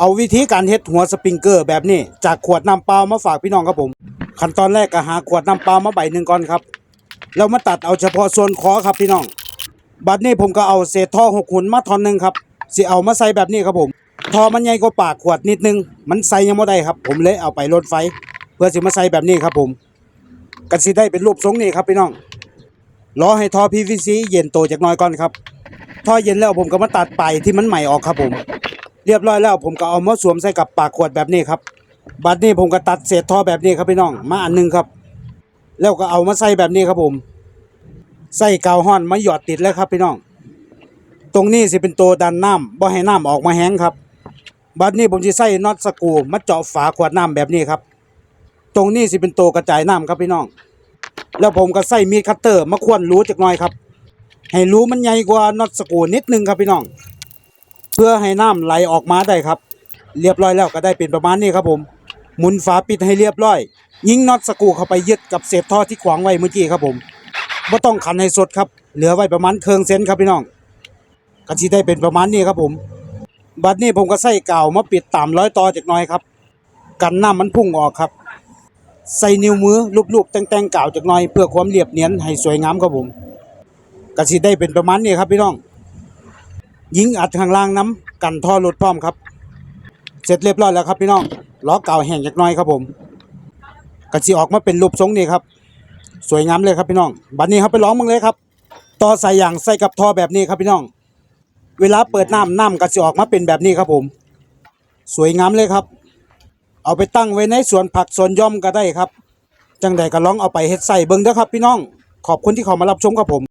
เอาวิธีการเฮ็ดหัวสปริงเกอร์แบบนี้จากขวดน้ำเปล่ามาฝากพี่น้องครับผม ขั้นตอนแรกก็หาขวดน้ำเปล่ามาใบหนึ่งก่อนครับแล้วมาตัดเอาเฉพาะส่วนคอครับพี่น้อง บัดนี้ผมก็เอาเศษท่อหกหุ่นมาท่อนหนึ่งครับสิเอามาใส่แบบนี้ครับผมท่อมันใหญ่กว่าปากขวดนิดนึง มันใส่ยังไม่ได้ครับ ผมเลยเอาไปลดไฟ เพื่อสิมาใส่แบบนี้ครับผมก็สิได้เป็นรูปทรงนี้ครับพี่น้องรอให้ท่อ PVC เย็นโตจากน้อยก่อนครับท่อเย็นแล้วผมก็มาตัดปลายที่มันใหม่ออกครับผม เรียบร้อยแล้วผมก็เอามาสวมใส่กับปากขวดแบบนี้ครับ บัดนี้ผมก็ตัดเศษท่อแบบนี้ครับพี่น้อง มาอันหนึงครับ แล้วก็เอามาใส่แบบนี้ครับผม ใส่กาวห้อนมาหยอดติดเลยครับพี่น้อง ตรงนี้สิเป็นตัวดันน้ำบ่ให้น้ำออกมาแห้งครับ บัดนี้ผมจะใส่น็อตสกูมาเจาะฝาขวดน้ำแบบนี้ครับ ตรงนี้สิเป็นตัวกระจายน้ำครับพี่น้อง แล้วผมก็ใส่มีดคัตเตอร์มาควนรูจักหน่อยครับ ให้รูมันใหญ่กว่าน็อตสกูนิดนึงครับพี่น้อง เพื่อให้น้ำไหลออกมาได้ครับ เรียบร้อยแล้วก็ได้เป็นประมาณนี้ครับผมหมุนฝาปิดให้เรียบร้อย ยิงน็อตสกูเข้าไปยึดกับเศษท่อที่ขวางไว้เมื่อกี้ครับผมบ่ต้องขันให้สดครับเหลือไว้ประมาณเครื่องเซนครับพี่น้องก็สิได้เป็นประมาณนี้ครับผม บัดนี้ผมก็ใส่กาวมาปิดตามร้อยต่อจากน้อยครับ กันน้ำมันพุ่งออกครับ ใส่นิ้วมือลูบๆแต่งๆกาวจากน้อย เพื่อความเรียบเนียนให้สวยงามครับผมก็สิได้เป็นประมาณนี้ครับพี่น้อง ยิงอัดข้างล่างน้ำกันท่อรถพร้อมครับ เสร็จเรียบร้อยแล้วครับพี่น้องล้อเก่าแห้งจากน้อยครับผมก็สิออกมาเป็นรูปทรงนี้ครับ สวยงามเลยครับพี่น้อง บัดนี้ครับไปร้องมึงเลยครับต่อใสายยางใส่กับท่อแบบนี้ครับพี่น้อง เวลาเปิดน้ำน้ำก็สิออกมาเป็นแบบนี้ครับผม สวยงามเลยครับ เอาไปตั้งไว้ในสวนผักสวนย่อมก็ได้ครับ จังใดก็ลองเอาไปเฮ็ดใส่เบิ่งเด้อครับพี่น้อง ขอบคุณที่เข้ามารับชมครับผม